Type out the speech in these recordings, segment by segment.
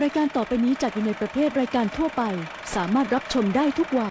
รายการต่อไปนี้จัดอยู่ในประเภทรายการทั่วไป สามารถรับชมได้ทุกวัย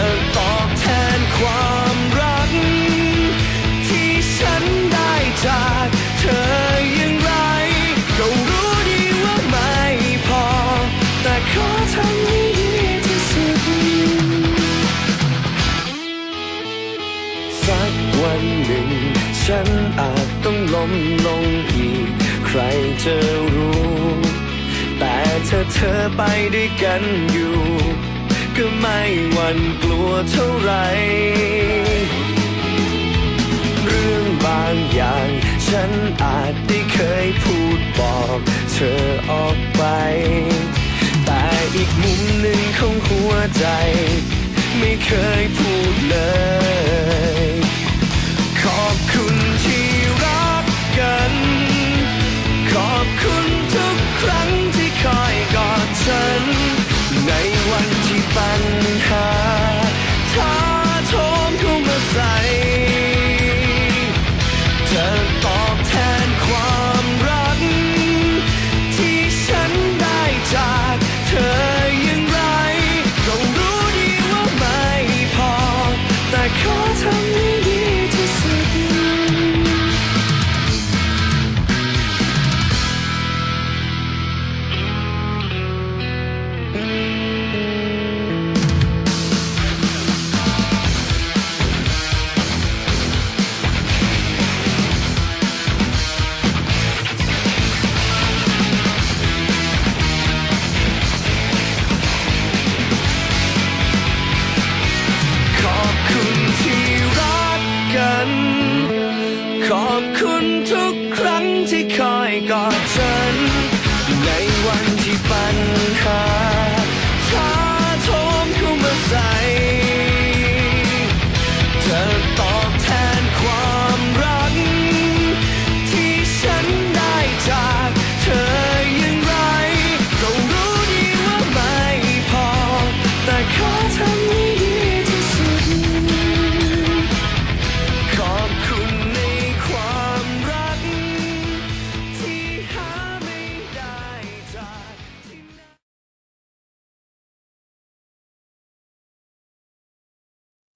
อตอบแทนความรัก ที่ฉันได้จากเธออย่างไร ก็รู้ดีว่าไม่พอ แต่ขอทำให้ดีที่สุด สักวันหนึ่ง ฉันอาจต้องล้มลงอีก ใครจะรู้ แต่ถ้าเธอไปด้วยกันอยู่ ก็ไม่หวั่นกลัวเท่าไร เรื่องบางอย่าง ฉันอาจได้เคยพูดบอกเธอออกไป แต่อีกมุมหนึ่งของหัวใจ ไม่เคยพูดเลย ขอบคุณที่รักกัน ขอบคุณทุกครั้งที่คอยกอดฉัน ขอบคุณทุกครั้งที่คอยกอดฉัน ในวันที่ปัญหาท้าโทมเข้ามาใส่เธอตอบแทนความรัก ที่ฉันได้จากเธออย่างไร ก็รู้ดีว่าไม่พอ แต่ขอทำ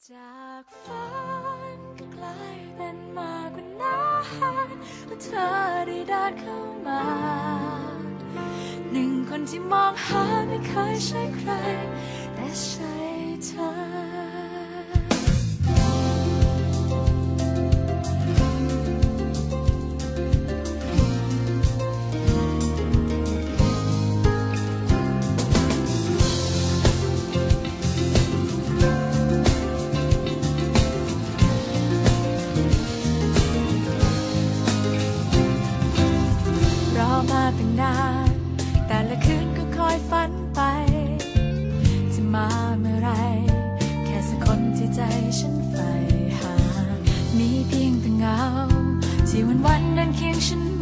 จากฝันก็กลายเป็นมากกว่านั้นเมื่อเธอได้เดินเข้ามา หนึ่งคนที่มองหาไม่เคยใช่ใคร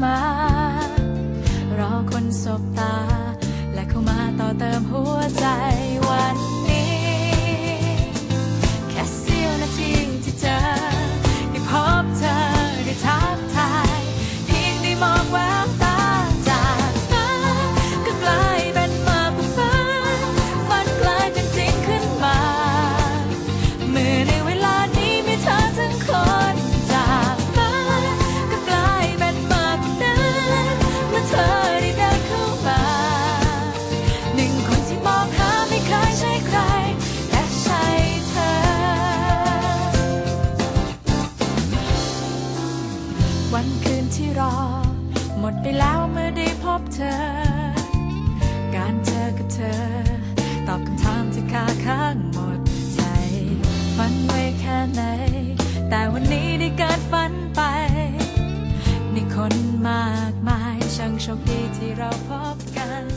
ย ไปแล้วเมื่อได้พบเธอ การเจอกับเธอ ตอบคำถามที่คาข้างหมดใจฝันไว้แค่ไหน แต่วันนี้ได้เกิดฝันไป ในคนมากมายช่างโชคดีที่เราพบกัน